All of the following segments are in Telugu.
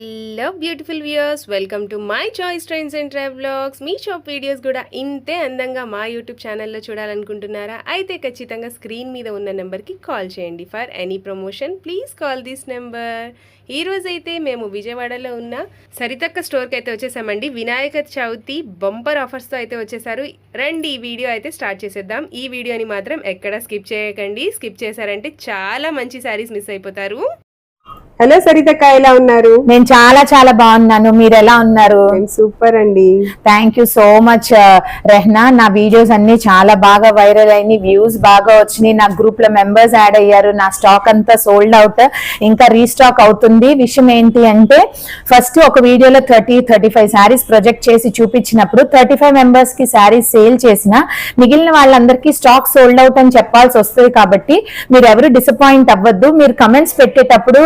Hello beautiful viewers welcome to my choice trains and travelogues me shop videos కూడా ఇంతే అందంగా మా యూట్యూబ్ ఛానల్లో చూడాలనుకుంటున్నారా? అయితే ఖచ్చితంగా స్క్రీన్ మీద ఉన్న నెంబర్కి కాల్ చేయండి. For any promotion please call this number ఈ అయితే మేము విజయవాడలో ఉన్న సరితక్క స్టోర్కి అయితే వచ్చేసామండి. వినాయక చవితి బంపర్ ఆఫర్స్తో అయితే వచ్చేసారు. రండి ఈ వీడియో అయితే స్టార్ట్ చేసేద్దాం. ఈ వీడియోని మాత్రం ఎక్కడ స్కిప్ చేయకండి. స్కిప్ చేశారంటే చాలా మంచి శారీస్ మిస్ అయిపోతారు. హలో సరితక్క ఎలా ఉన్నారు? నేను చాలా చాలా బాగున్నాను. మీరు ఎలా ఉన్నారు? సూపర్ అండి. Thank you so much Rehna. నా వీడియోస్ అన్ని చాలా బాగా వైరల్ అయినాయి. వ్యూస్ బాగా వచ్చినాయి. నా గ్రూప్లో మెంబర్స్ యాడ్ అయ్యారు. నా స్టాక్ అంతా సోల్డ్ అవుట్ ఇంకా రీస్టాక్ అవుతుంది. విషయం ఏంటి అంటే ఫస్ట్ ఒక వీడియోలో thirty thirty five saris project చేసి చూపించినప్పుడు థర్టీ ఫైవ్ మెంబర్స్కి శారీస్ సేల్ చేసిన మిగిలిన వాళ్ళందరికీ స్టాక్ సోల్డ్ అవుట్ అని చెప్పాల్సి వస్తుంది కాబట్టి మీరు ఎవరు డిసప్పాయింట్ అవ్వద్దు. మీరు కమెంట్స్ పెట్టేటప్పుడు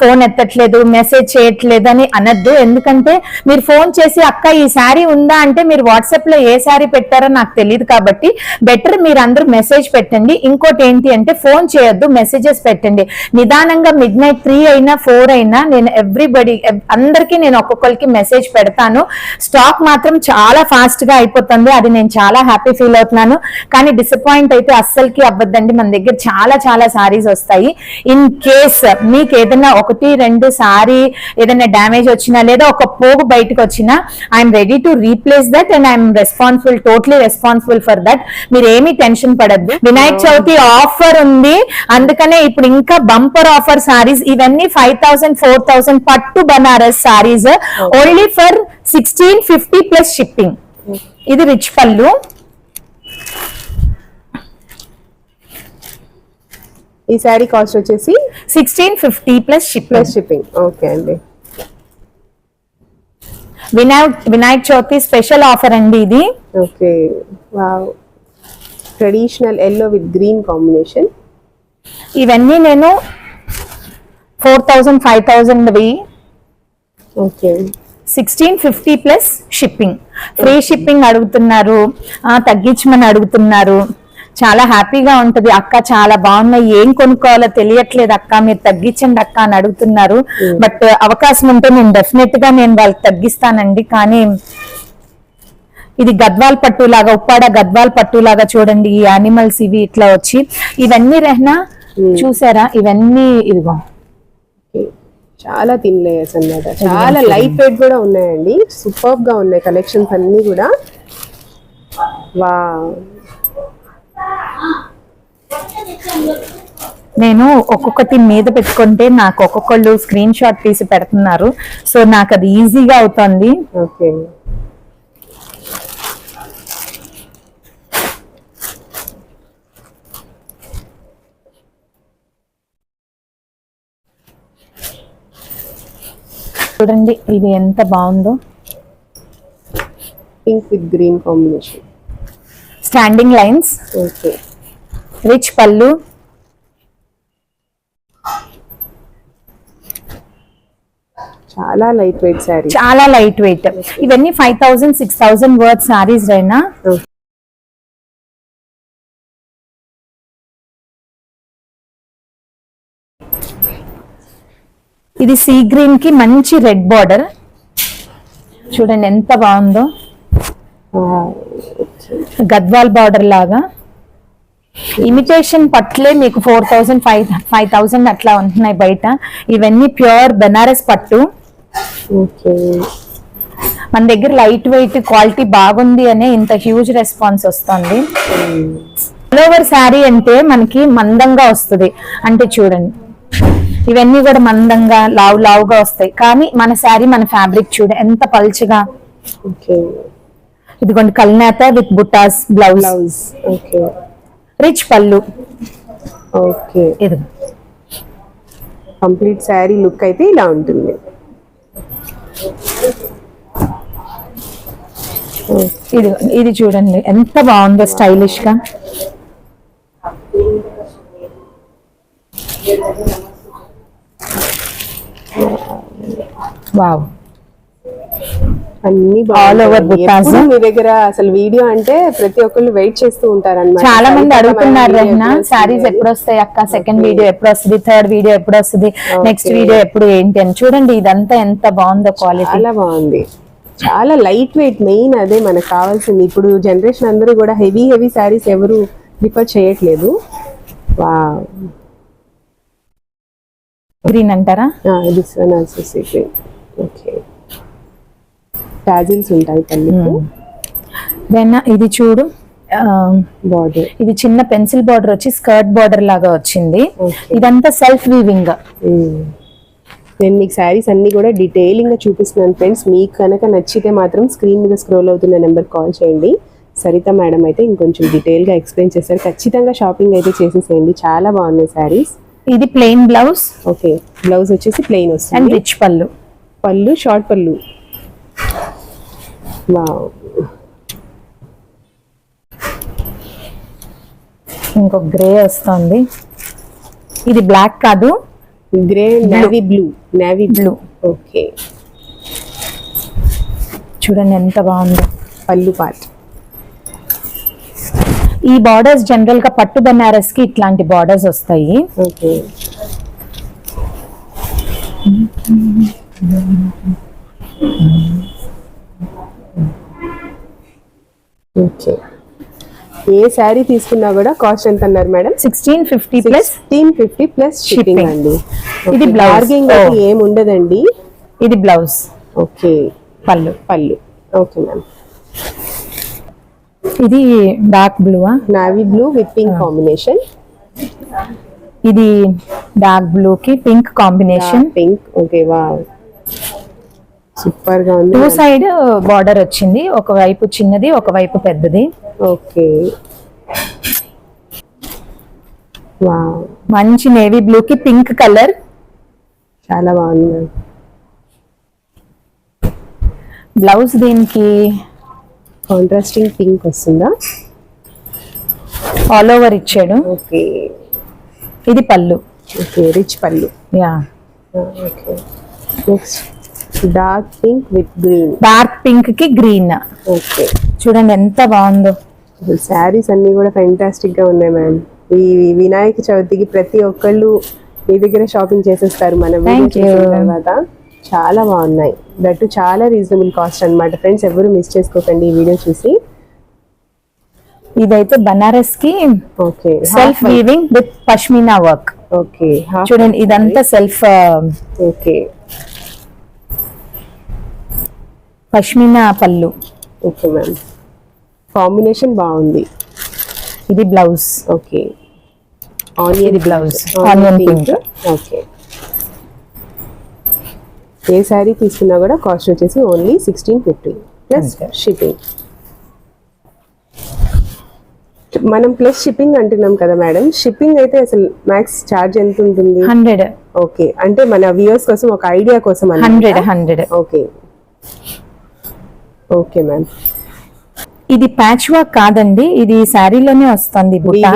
ఫోన్ ఎత్తట్లేదు మెసేజ్ చేయట్లేదు అని అనద్దు. ఎందుకంటే మీరు ఫోన్ చేసి అక్క ఈ శారీ ఉందా? అంటే మీరు వాట్సాప్లో ఏ శారీ పెట్టారో నాకు తెలియదు కాబట్టి బెటర్ మీరు అందరూ మెసేజ్ పెట్టండి. ఇంకోటి ఏంటి అంటే ఫోన్ చేయొద్దు మెసేజెస్ పెట్టండి. నిదానంగా మిడ్ నైట్ త్రీ అయినా ఫోర్ అయినా నేను ఎవ్రీబడి అందరికీ నేను ఒక్కొక్కరికి మెసేజ్ పెడతాను. స్టాక్ మాత్రం చాలా ఫాస్ట్గా అయిపోతుంది. అది నేను చాలా హ్యాపీ ఫీల్ అవుతున్నాను. కానీ డిసప్పాయింట్ అయితే అస్సలకి అవ్వద్దండి. మన దగ్గర చాలా చాలా సారీస్ వస్తాయి. ఇన్ కేస్ మీకు ఏదైనా ఒకటి రెండు సారీ ఏదైనా డ్యామేజ్ వచ్చినా లేదా ఒక పోగు బయటకు వచ్చినా I'm ready to replace that and I'm responsible totally responsible for that మీరు ఏమీ టెన్షన్ పడద్దు. వినాయక చవితి ఆఫర్ ఉంది. అందుకనే ఇప్పుడు ఇంకా బంపర్ ఆఫర్ సారీస్ ఇవన్నీ ఫైవ్ థౌసండ్ ఫోర్ థౌసండ్ పట్టు Banaras saris only for sixteen fifty plus shipping ఇది రిచ్ పళ్ళు. ఈ శారీ కాస్ట్ వచ్చేసి sixteen fifty plus ship plus shipping okay అండి. వినాయక్ వినాయక చవితి స్పెషల్ ఆఫర్ అండి ఇది. Okay wow traditional yellow with green combination ఇవన్నీ నేను four thousand five థౌజండ్వి okay sixteen fifty plus shipping free shipping అడుగుతున్నారు. తగ్గించమని అడుగుతున్నారు. చాలా హ్యాపీగా ఉంటది. అక్క చాలా బాగున్నాయి. ఏం కొనుక్కోవాలో తెలియట్లేదు అక్క. మీరు తగ్గించండి అక్క అని అడుగుతున్నారు. బట్ అవకాశం ఉంటే నేను డెఫినెట్గా నేను వాళ్ళకి తగ్గిస్తానండి. కానీ ఇది గద్వాల్ పట్టు లాగా ఉప్పాడ గద్వాల్ పట్టు లాగా చూడండి. ఈ యానిమల్స్ ఇవి ఇట్లా వచ్చి. ఇవన్నీ రెహనా చూసారా? ఇవన్నీ ఇదిగో. చాలా థిన్ లేయర్స్ అన్నమాట చాలా లైట్ వెయిట్ కూడా ఉన్నాయండి. సూపర్గా ఉన్నాయి కలెక్షన్స్ అన్ని కూడా. వా నేను ఒక్కొక్కటి మీద పెట్టుకుంటే నాకు ఒక్కొక్కళ్ళు స్క్రీన్ షాట్ తీసి పెడుతున్నారు. సో నాకు అది ఈజీగా అవుతుంది. ఓకే. చూడండి ఇది ఎంత బాగుందో. Pink with green combination standing lines. Okay. Rich పళ్ళు. చాలా లైట్ వెయిట్ శారీ చాలా లైట్ వెయిట్. ఇవన్నీ five thousand six thousand worth saris Raina? ఇది సీ గ్రీన్కి మంచి రెడ్ బార్డర్. చూడండి ఎంత బాగుందో. గద్వాల్ బార్డర్ లాగా. ఇమిటేషన్ పట్లే మీకు four thousand five five thousand అట్లా ఉంటున్నాయి బయట. ఇవన్నీ ప్యూర్ బెనారస్ పట్టు. ఓకే మన దగ్గర లైట్ వెయిట్ క్వాలిటీ బాగుంది అనే ఇంత హ్యూజ్ రెస్పాన్స్ వస్తుంది. ఆల్ ఓవర్ శారీ అంటే మనకి మందంగా వస్తుంది. అంటే చూడండి. ఇవన్నీ కూడా మందంగా లావు లావుగా వస్తాయి. కానీ మన శారీ మన ఫ్యాబ్రిక్ చూడ ఎంత పల్చగా. ఇదిగోండి కల్నేత విత్ బుటాస్ బ్లౌజ్. Blouse okay. రిచ్ పళ్ళు. ఓకే. ఇది కంప్లీట్ శారీ లుక్ అయితే ఇలా ఉంటుంది. ఇది ఇది చూడండి ఎంత బాగుందో స్టైలిష్గా వావ్. అన్ని buttas. ఎప్పుడు మీ దగ్గర అసలు వీడియో అంటే ప్రతి ఒక్కళ్ళు వెయిట్ చేస్తూ ఉంటారు అనమాట చాలా మంది అడుగుతున్నారు రెహనా శారీస్ ఎప్పుడు వస్తాయి అక్క? సెకండ్ వీడియో ఎప్పుడు వస్తుంది? థర్డ్ వీడియో ఎప్పుడు వస్తుంది? నెక్స్ట్ వీడియో ఎప్పుడు ఏంటి అని. చూడండి ఇదంతా ఎంత బాగుందో క్వాలిటీ చాలా బాగుంది. చాలా లైట్ వెయిట్ మెయిన్ అదే మనకు కావాల్సింది. ఇప్పుడు జనరేషన్ అందరూ కూడా హెవీ హెవీ శారీస్ ఎవరు ప్రిఫర్ చేయట్లేదు. గ్రీన్ అంటారా? This one also secret okay tassels ఉంటాయి పళ్ళుకు దెన్ ఇది చూడు బార్డర్ ఇది చిన్న పెన్సిల్ బార్డర్ వచ్చి స్కర్ట్ బార్డర్ లాగా వచ్చింది. ఇదంతా సెల్ఫ్ వీవింగ్ నేను మీకు శారీస్ అన్ని కూడా డీటెయిలింగ్గా చూపిస్తున్నాను ఫ్రెండ్స్ మీకు కనుక నచ్చితే మాత్రం స్క్రీన్ మీద స్క్రోల్ అవుతున్న నెంబర్ కాల్ చేయండి. సరిత మేడం అయితే ఇంకొంచెం డీటెయిల్గా ఎక్స్ప్లెయిన్ చేశారు. ఖచ్చితంగా షాపింగ్ అయితే చేసేసేయండి. చాలా బాగున్నాయి శారీస్ ఇది ప్లెయిన్ బ్లౌజ్ ఓకే బ్లౌజ్ వచ్చేసి ప్లెయిన్ అండ్ వస్తుంది రిచ్ పళ్ళు. పళ్ళు షార్ట్ పళ్ళు. ఇంకొక గ్రే వస్తుంది. ఇది బ్లాక్ కాదు. Grey navy blue navy blue okay చూడండి ఎంత బాగుందో. పళ్ళు పార్ట్ ఈ బార్డర్స్ జనరల్గా పట్టు బనారస్కి ఇట్లాంటి బార్డర్స్ వస్తాయి. ఓకే ఓకే ఏ శారీ తీసుకున్నా కూడా కాస్ట్ ఎంత అన్నారు madam? Sixteen fifty plus sixteen fifty plus shipping Shipping. అండి. ఇది Oh. ఏం ఉండదండి ఇది బ్లౌజ్ ఓకే పళ్ళు. పళ్ళు. ఓకే మ్యామ్ ఇది dark blue navy blue with pink combination ఇది డార్క్ బ్లూ కి పింక్ కాంబినేషన్ పింక్ ఓకే వా సూపర్గా ఉంది. టూ సైడ్ బార్డర్ వచ్చింది. ఒకవైపు చిన్నది ఒకవైపు పెద్దది. ఓకే. వావ్. మంచి నేవీ బ్లూ కి పింక్ కలర్. చాలా బాగుంది బ్లౌజ్ దీనికి కాంట్రాస్టింగ్ పింక్ వస్తుందా? ఆల్ ఓవర్ ఇచ్చాడు. ఓకే. ఇది పళ్ళు. ఓకే రిచ్ పళ్ళు. Yeah okay. Next dark pink with green dark పింక్కి గ్రీన్ ఓకే చూడండి ఎంత బాగుందో. శారీస్ అన్ని కూడా ఫెంటాస్టిక్గా ఉన్నాయి మ్యామ్ ఈ వినాయక చవితికి ప్రతి ఒక్కళ్ళు మీ దగ్గర షాపింగ్ చేసేస్తారు మన తర్వాత. చాలా బాగున్నాయి. దట్టు చాలా రీజనబుల్ కాస్ట్ అన్నమాట. ఫ్రెండ్స్ ఎవరు మిస్ చేసుకోకండి ఈ వీడియో చూసి. ఇదైతే బనారస్కి okay self weaving with pashmina work okay చూడండి ఇదంతా సెల్ఫ్ ఓకే పష్మినా పళ్ళు ఓకే మ్యామ్. కాంబినేషన్ బాగుంది. ఇది blouse. Okay. Onion blouse. Onion pink. Okay. ఏ శారీ తీసుకున్నా కూడా కాస్ట్ వచ్చేసి only sixteen fifty plus. Shipping. మనం ప్లస్ షిప్పింగ్ అంటున్నాం కదా మేడం. షిప్పింగ్ అయితే అసలు మ్యాక్స్ ఛార్జ్ ఎంత ఉంటుంది? హండ్రెడ్. ఓకే. అంటే మన వ్యూవర్స్ కోసం ఒక ఐడియా కోసం. Hundred hundred. Okay. Okay ma'am. ఇది ప్యాచ్ వర్క్ కాదండి ఇది శారీలోనే వస్తుంది బుట్ట.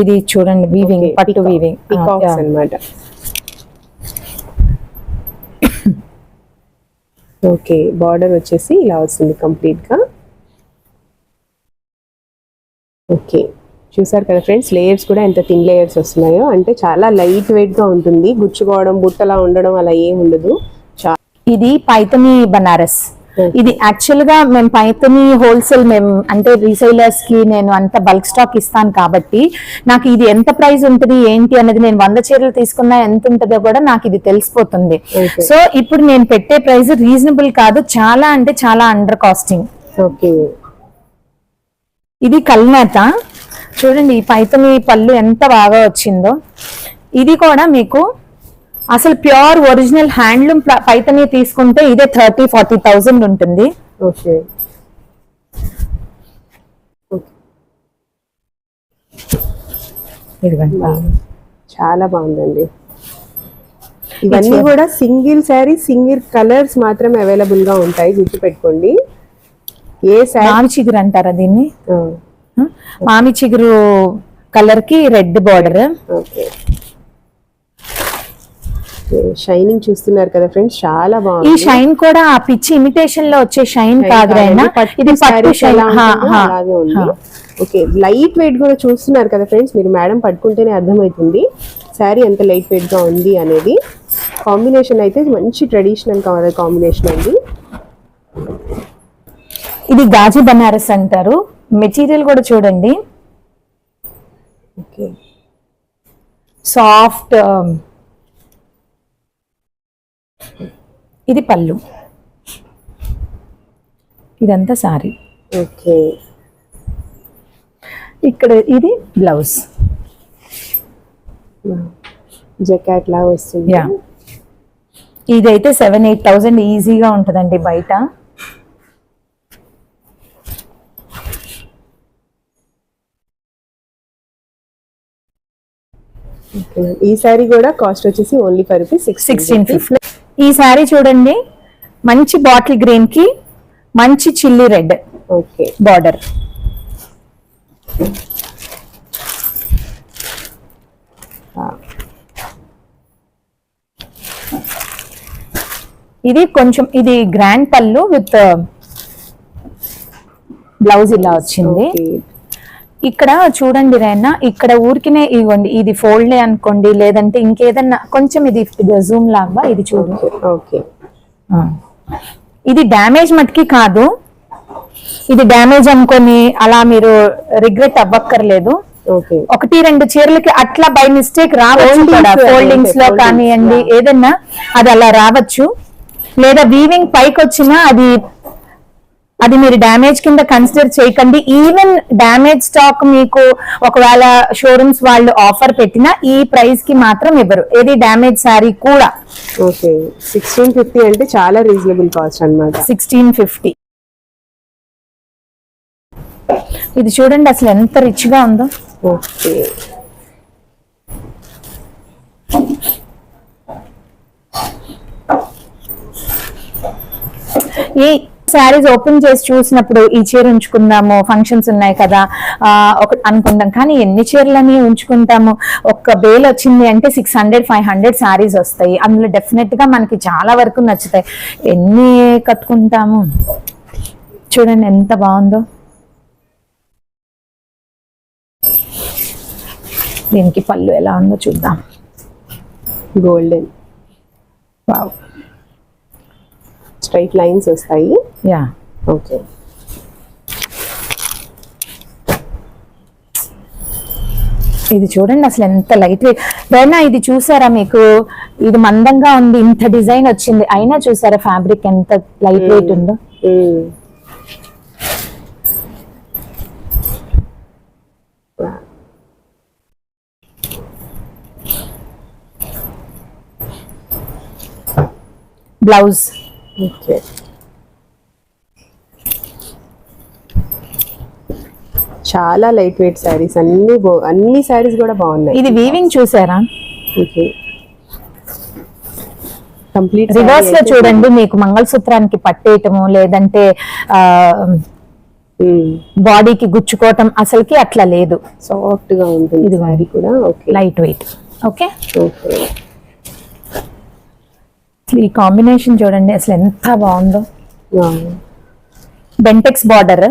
ఇది చూడండి వీవింగ్ పట్టు వీవింగ్ అన్నమాట. ఓకే బార్డర్ వచ్చేసి ఇలా వస్తుంది కంప్లీట్గా. ఓకే చూసారు కదా ఫ్రెండ్స్ లేయర్స్ కూడా ఎంత థిన్ లేయర్స్ వస్తున్నాయో. అంటే చాలా లైట్ వెయిట్గా ఉంటుంది గుచ్చుకోవడం బుట్టలా ఉండడం అలా ఏం ఉండదు. ఇది పైతని బనారస్. ఇది యాక్చువల్గా మేము పైతని హోల్సేల్ మేము అంటే రీసైలర్స్కి నేను అంత బల్క్ స్టాక్ ఇస్తాను కాబట్టి నాకు ఇది ఎంత ప్రైస్ ఉంటుంది ఏంటి అనేది నేను వంద చీరలు తీసుకున్నా ఎంత ఉంటుందో కూడా నాకు ఇది తెలిసిపోతుంది. సో ఇప్పుడు నేను పెట్టే ప్రైస్ రీజనబుల్ కాదు చాలా అంటే చాలా అండర్ కాస్టింగ్ ఓకే ఇది కల్నేత. చూడండి ఈ పైతని పళ్ళు ఎంత బాగా వచ్చిందో. ఇది కూడా మీకు అసలు ప్యూర్ ఒరిజినల్ హ్యాండ్లూమ్ పైతని తీసుకుంటే ఇదే థర్టీ ఫార్టీ థౌజండ్ ఉంటుంది. ఓకే. చాలా బాగుందండి. ఇవన్నీ కూడా సింగిల్ శారీ సింగిల్ కలర్స్ మాత్రమే అవైలబుల్గా ఉంటాయి. గుర్తుపెట్టుకోండి. ఏ శారీ? మామి చిగురు అంటారా దీన్ని? మామి చిగురు కలర్కి రెడ్ బార్డర్. ఓకే. షైనింగ్ చూస్తున్నారు కదా ఫ్రెండ్స్ చాలా ఈ బాగుంది. షైన్ కూడా ఆ పిచ్చి ఇమిటేషన్లో వచ్చే షైన్ కాదు ఇది పట్టు షైన్. అలాగే ఉంది. ఓకే లైట్ వెయిట్ కూడా చూస్తున్నారు కదా ఫ్రెండ్స్ మీరు మేడం పట్టుకుంటేనే అర్థమవుతుంది. శారీ ఎంత లైట్ వెయిట్గా ఉంది అనేది. కాంబినేషన్ అయితే మంచి ట్రెడిషనల్ కాంబినేషన్ అండి. ఇది గాజీ బనారస్ అంటారు. మెటీరియల్ కూడా చూడండి. ఓకే. సాఫ్ట్ ఇది పళ్ళు. ఇదంతా సారీ. ఓకే. ఇక్కడ ఇది బ్లౌజ్. జకాట్ లా వస్తుంది. యా. ఇదైతే సెవెన్ ఎయిట్ థౌజండ్ ఈజీగా ఉంటుందండి బయట. ఈ శారీ కూడా కాస్ట్ వచ్చేసి only for rupees six sixteen fifty. ఈ సారీ చూడండి మంచి బాటిల్ గ్రీన్కి మంచి చిల్లీ రెడ్. ఓకే. బార్డర్. ఇది కొంచెం ఇది గ్రాండ్ పళ్ళు విత్ బ్లౌజ్ ఇలా వచ్చింది. ఇక్కడ చూడండి రైనా ఇక్కడ ఊరికినే ఇవ్వండి ఇది ఫోల్డ్ అనుకోండి లేదంటే ఇంకేదన్నా కొంచెం ఇది జూమ్ లాగా ఇది చూడు. ఓకే. ఇది డ్యామేజ్ మటుకి కాదు. ఇది డ్యామేజ్ అనుకొని అలా మీరు రిగ్రెట్ అవ్వక్కర్లేదు. ఒకటి రెండు చీరలకి అట్లా బై మిస్టేక్ రావచ్చు ఫోల్డింగ్స్లో కానివ్వండి ఏదన్నా అది అలా రావచ్చు. లేదా వీవింగ్ పైకి వచ్చినా అది అది మీరు డ్యామేజ్ కింద కన్సిడర్ చేయకండి. ఈవెన్ డ్యామేజ్ స్టాక్ మీకు ఒకవేళ షోరూమ్స్ వాళ్ళు ఆఫర్ పెట్టినా ఈ ప్రైస్కి మాత్రం ఇవ్వరు. ఏది డ్యామేజ్ శారీ కూడా. ఓకే సిక్స్టీన్ ఫిఫ్టీ అంటే చాలా రీజనబుల్ కాస్ట్ అన్నమాట. సిక్స్టీన్ ఫిఫ్టీ ఇది చూడండి అసలు ఎంత రిచ్గా ఉందో. ఓకే ఈ శారీస్ ఓపెన్ చేసి చూసినప్పుడు ఈ చీర ఉంచుకుందాము ఫంక్షన్స్ ఉన్నాయి కదా ఒక అనుకుంటాం కానీ ఎన్ని చీరలని ఉంచుకుంటాము? ఒక్క బేల్ వచ్చింది అంటే six hundred five hundred saris వస్తాయి. అందులో డెఫినెట్గా మనకి చాలా వరకు నచ్చుతాయి. ఎన్ని కట్టుకుంటాము? చూడండి ఎంత బాగుందో. దీనికి పళ్ళు ఎలా ఉందో చూద్దాం. గోల్డెన్ వావ్ స్ట్రైట్ లైన్స్ వస్తాయి. యా. ఓకే. ఇది చూడండి అసలు ఎంత లైట్ వెయిట్ ఇది చూసారా మీకు? ఇది మందంగా ఉంది. ఇంత డిజైన్ వచ్చింది. అయినా చూసారా ఫ్యాబ్రిక్ ఎంత లైట్ వెయిట్ ఉందో. బ్లౌజ్. ఓకే. చాలా లైట్ వెయిట్ శారీస్ అన్ని అన్ని శారీస్ కూడా బాగున్నాయి. ఇది వీవింగ్ చూసారా? ఓకే. కంప్లీట్ రివర్స్లో చూడండి మీకు మంగళసూత్రానికి పట్టేయటము లేదంటే బాడీకి గుచ్చుకోవటం అసలుకి అట్లా లేదు. సాఫ్ట్గా ఉంటుంది ఇది శారీ కూడా లైట్ వెయిట్ ఓకే? ఓకే. ఈ కాంబినేషన్ చూడండి అసలు ఎంత బాగుందో. బెంటెక్స్ బార్డర్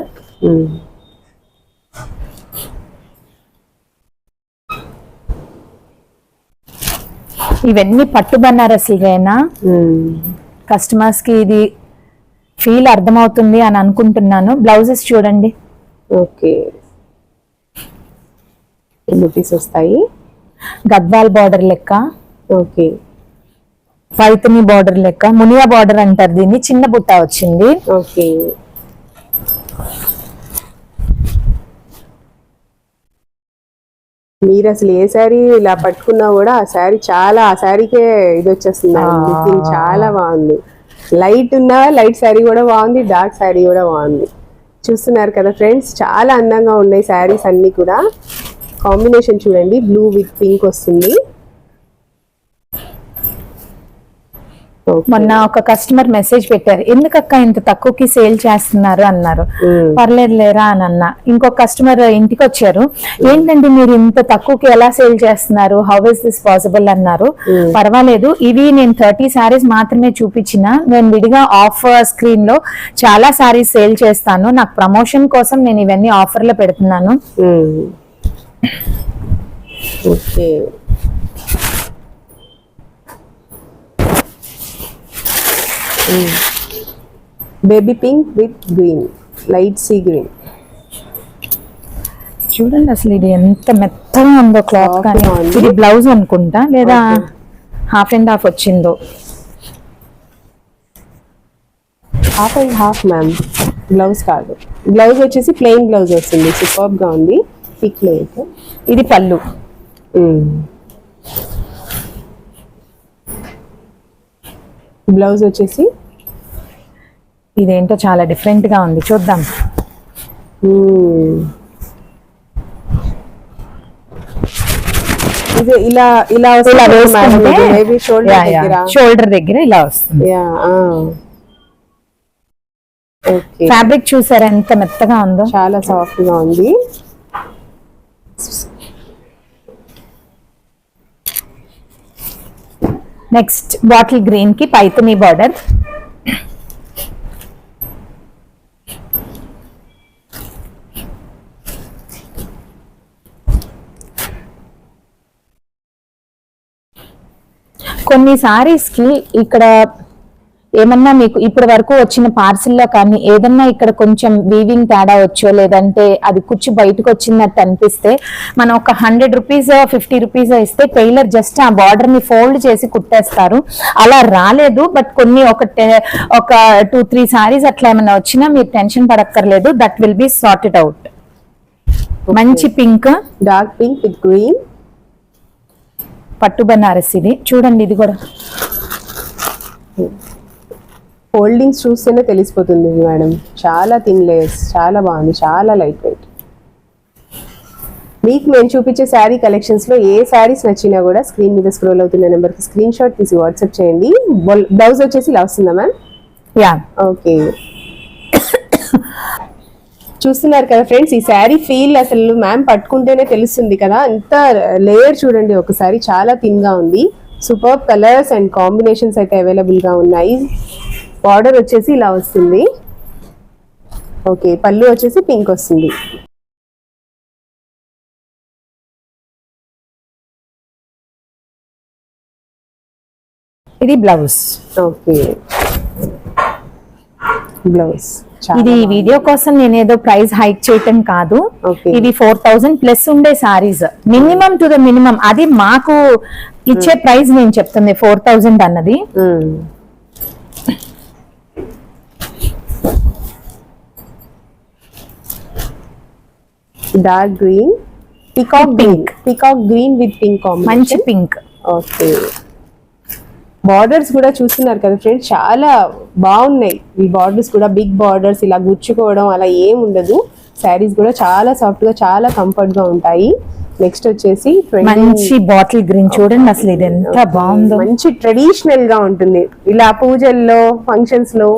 ఇవన్నీ పట్టు బనారసీవేనా కస్టమర్స్కి ఇది ఫీల్ అర్థమవుతుంది అని అనుకుంటున్నాను. బ్లౌజెస్ చూడండి. ఓకే. వస్తాయి? గద్వాల్ బార్డర్ లెక్క. ఓకే. పైతని బార్డర్ లెక్క మునియా బార్డర్ అంటారు దీన్ని చిన్న బుట్ట వచ్చింది. ఓకే. మీరు అసలు ఏ శారీ ఇలా పట్టుకున్నా కూడా ఆ శారీ చాలా ఆ శారీకే ఇది వచ్చేస్తుంది. చాలా బాగుంది. లైట్ ఉన్న లైట్ శారీ కూడా బాగుంది డార్క్ శారీ కూడా బాగుంది. చూస్తున్నారు కదా ఫ్రెండ్స్ చాలా అందంగా ఉన్నాయి శారీస్ అన్ని కూడా. కాంబినేషన్ చూడండి బ్లూ విత్ పింక్ వస్తుంది. మొన్న ఒక కస్టమర్ మెసేజ్ పెట్టారు. ఎందుకక్క ఇంత తక్కువకి సేల్ చేస్తున్నారు? అన్నారు. Mm. పర్లేదు లేరా అని అన్న. ఇంకో కస్టమర్ ఇంటికి వచ్చారు. ఏంటండి మీరు ఇంత తక్కువకి ఎలా సేల్ చేస్తున్నారు? హౌ ఇస్ దిస్ పాసిబుల్ అన్నారు. Mm. పర్వాలేదు. ఇవి నేను థర్టీ సారీస్ మాత్రమే చూపించిన. నేను విడిగా ఆఫ్ స్క్రీన్లో చాలా సారీస్ సేల్ చేస్తాను. నాకు ప్రమోషన్ కోసం నేను ఇవన్నీ ఆఫర్లో పెడుతున్నాను. Okay baby pink with green light sea green చూడండి అసలు ఇది ఎంత మెత్తగా ఉందో క్లాత్ కానీ. ఇది బ్లౌజ్ అనుకుంటా లేదా. హాఫ్ అండ్ హాఫ్ వచ్చిందో? Half and half ma'am blouse కాదు. బ్లౌజ్ వచ్చేసి ప్లెయిన్ బ్లౌజ్ వస్తుంది. సూపర్గా ఉంది. పిక్ లేదు ఇది పళ్ళు. బ్లౌజ్ వచ్చేసి ఇదేంటో చాలా డిఫరెంట్గా ఉంది. చూద్దాం. ఇది ఇలా ఇలా ఇలా వేసుకుంటే మేబీ షోల్డర్ దగ్గర. ఇలా వస్తుంది. ఫ్యాబ్రిక్ చూసారా? ఎంత మెత్తగా ఉందో. చాలా సాఫ్ట్గా ఉంది. నెక్స్ట్ బాటిల్ గ్రీన్కి పైతని బార్డర్ కొన్ని సారీస్కి ఇక్కడ ఏమన్నా మీకు ఇప్పటి వరకు వచ్చిన పార్సిల్లో కానీ ఏదన్నా ఇక్కడ కొంచెం వీవింగ్ తేడా వచ్చో లేదంటే అది కుచ్చి బయటకు వచ్చినట్టు అనిపిస్తే మనం ఒక హండ్రెడ్ రూపీస్ ఫిఫ్టీ రూపీస్ ఇస్తే టైలర్ జస్ట్ ఆ బార్డర్ని ఫోల్డ్ చేసి కుట్టేస్తారు. అలా రాలేదు బట్ కొన్ని ఒక ఒక టూ త్రీ సారీస్ అట్లా ఏమైనా వచ్చినా మీరు tension పడక్కర్లేదు. That will be sorted out మంచి pink dark pink with green పట్టు బనారస్ ఇది. చూడండి ఇది కూడా. హోల్డింగ్స్ చూస్తేనే తెలిసిపోతుంది మేడం. చాలా థిన్ లేయర్స్ చాలా బాగుంది చాలా లైట్ వెయిట్. మీకు నేను చూపించే శారీ కలెక్షన్స్లో ఏ శారీస్ నచ్చినా కూడా స్క్రీన్ మీద స్క్రోల్ అవుతున్న నెంబర్కి స్క్రీన్ షాట్ తీసి వాట్సాప్ చేయండి. బ్లౌజ్ వచ్చేసి ఇలా వస్తుందా మ్యామ్? యా. ఓకే. చూస్తున్నారు కదా ఫ్రెండ్స్ ఈ శారీ ఫీల్ అసలు మ్యామ్ పట్టుకుంటేనే తెలుస్తుంది కదా. అంత లేయర్ చూడండి ఒకసారి చాలా థిన్గా ఉంది. సూపర్ కలర్స్ అండ్ కాంబినేషన్స్ అయితే అవైలబుల్గా ఉన్నాయి. బార్డర్ వచ్చేసి ఇలా వస్తుంది. ఓకే పళ్ళు వచ్చేసి పింక్ వస్తుంది. ఇది బ్లౌజ్ ఓకే బ్లౌజ్ ఇది వీడియో కోసం నేను ఏదో ప్రైస్ హైక్ చేయటం కాదు. ఇది ఫోర్ థౌసండ్ ప్లస్ ఉండే saris minimum to the minimum అది మాకు ఇచ్చే ప్రైస్ నేను చెప్తుంది ఫోర్ థౌసండ్ అన్నది. Dark green. Peacock green peacock green with pink మంచి పింక్ ఓకే బార్డర్స్ కూడా చూస్తున్నారు కదా ఫ్రెండ్స్ చాలా బాగున్నాయి. ఈ బార్డర్స్ కూడా బిగ్ బార్డర్స్ ఇలా గుచ్చుకోవడం అలా ఏం ఉండదు. శారీస్ కూడా చాలా సాఫ్ట్గా చాలా కంఫర్ట్గా ఉంటాయి. నెక్స్ట్ వచ్చేసి 20 మంచి బాటిల్ గ్రీన్ చూడండి అసలు ఇది ఎంత బాగుందో. మంచి ట్రెడిషనల్గా ఉంటుంది. ఇలా పూజల్లో ఫంక్షన్స్లో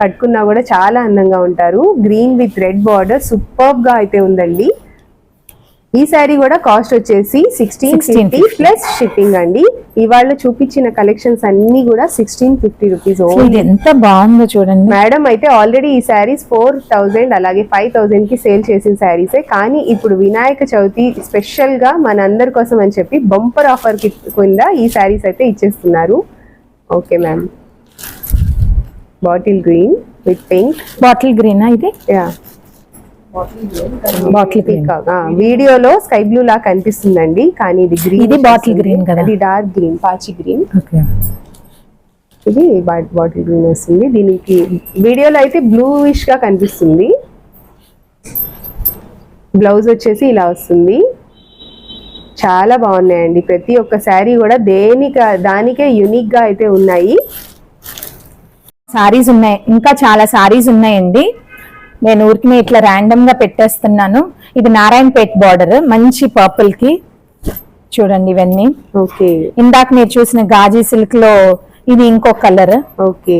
కట్టుకున్నా కూడా చాలా అందంగా ఉంటారు. గ్రీన్ విత్ రెడ్ బార్డర్ సూపర్గా అయితే ఉందండి. ఈ శారీ కూడా కాస్ట్ వచ్చేసి సిక్స్టీన్ ఫిఫ్టీ 1650. ప్లస్ షిప్పింగ్ అండి. ఇవాళ చూపించిన కలెక్షన్స్ అన్ని కూడా సిక్స్టీన్ ఫిఫ్టీ రూపీస్ ఎంత బాగుందో చూడండి. మేడం అయితే ఆల్రెడీ ఈ శారీస్ ఫోర్ థౌజండ్ అలాగే ఫైవ్ థౌజండ్కి సేల్ చేసిన శారీసే కానీ ఇప్పుడు వినాయక చవితి స్పెషల్గా మన అందరి కోసం అని చెప్పి బంపర్ ఆఫర్కి కింద ఈ శారీస్ అయితే ఇచ్చేస్తున్నారు. Okay ma'am bottle green with pink bottle green ఇది? యా బాటిల్ గ్రీన్ వీడియోలో స్కై బ్లూ లా కనిపిస్తుందండి కానీ ఇది గ్రీన్ ఇది green కదా? అది డార్క్ గ్రీన్ పాచి గ్రీన్ ఇది బాటిల్ గ్రీన్ వస్తుంది. దీనికి వీడియోలో అయితే బ్లూయిష్గా కనిపిస్తుంది. బ్లౌజ్ వచ్చేసి ఇలా వస్తుంది. చాలా బాగున్నాయండి. ప్రతి ఒక్క శారీ కూడా దేనిక దానికే యునిక్గా అయితే ఉన్నాయి. సారీస్ ఉన్నాయి. ఇంకా చాలా సారీస్ ఉన్నాయండి. నేను ఊరికి ఇట్లా ర్యాండమ్గా పెట్టేస్తున్నాను. ఇది నారాయణపేట్ బార్డర్ మంచి పర్పుల్కి. చూడండి ఇవన్నీ. ఓకే. ఇందాక మీరు చూసిన గాజీ సిల్క్లో ఇది ఇంకో కలర్ ఓకే.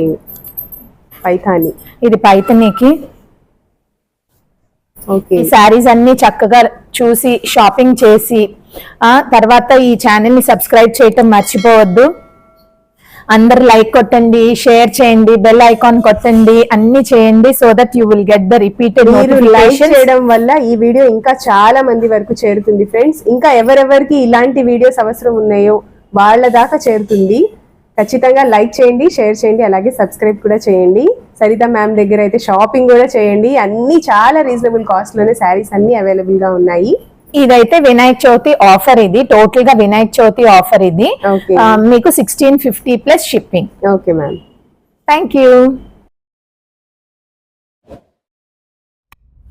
పైథాని. ఇది పైతనీకి ఓకే. ఈ శారీస్ అన్ని చక్కగా చూసి షాపింగ్ చేసి ఆ తర్వాత ఈ ఛానల్ని సబ్స్క్రైబ్ చేయటం మర్చిపోవద్దు. అందరు లైక్ కొట్టండి షేర్ చేయండి బెల్ ఐకాన్ కొట్టండి అన్ని చేయండి so that you will get the repeated like చేయడం వల్ల ఈ వీడియో ఇంకా చాలా మంది వరకు చేరుతుంది ఫ్రెండ్స్ ఇంకా ఎవరెవరికి ఇలాంటి వీడియోస్ అవసరం ఉన్నాయో వాళ్ళ దాకా చేరుతుంది. ఖచ్చితంగా లైక్ చేయండి షేర్ చేయండి అలాగే సబ్స్క్రైబ్ కూడా చేయండి. సరిత మ్యామ్ దగ్గర అయితే షాపింగ్ కూడా చేయండి. అన్ని చాలా రీజనబుల్ కాస్ట్లోనే శారీస్ అన్ని అవైలబుల్గా ఉన్నాయి. ఇదైతే వినాయక చవితి ఆఫర్ ఇది. టోటల్గా వినాయక చవితి ఆఫర్ ఇది. మీకు sixteen fifty plus shipping okay ma'am thank you